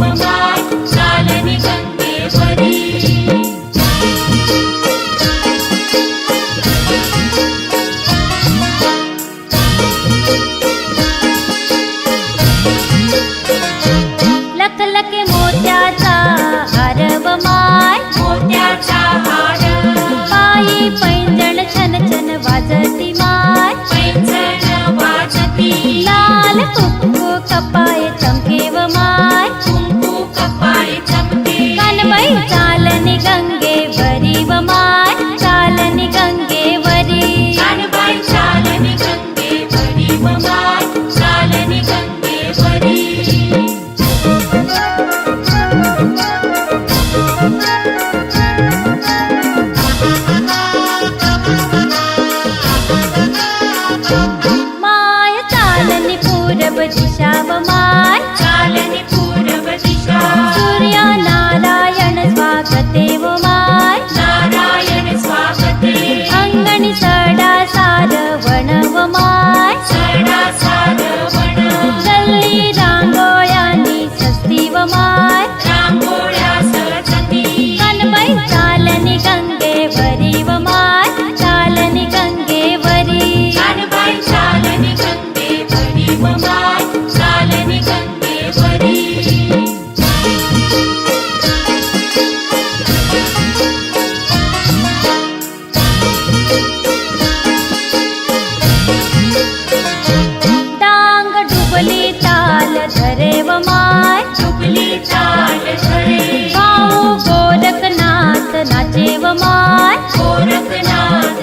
my. Dang डुबली ताल धरे व माय. डुबली ताल धरे भाऊ गोरखनाथ नाचे व माय. गोरखनाथ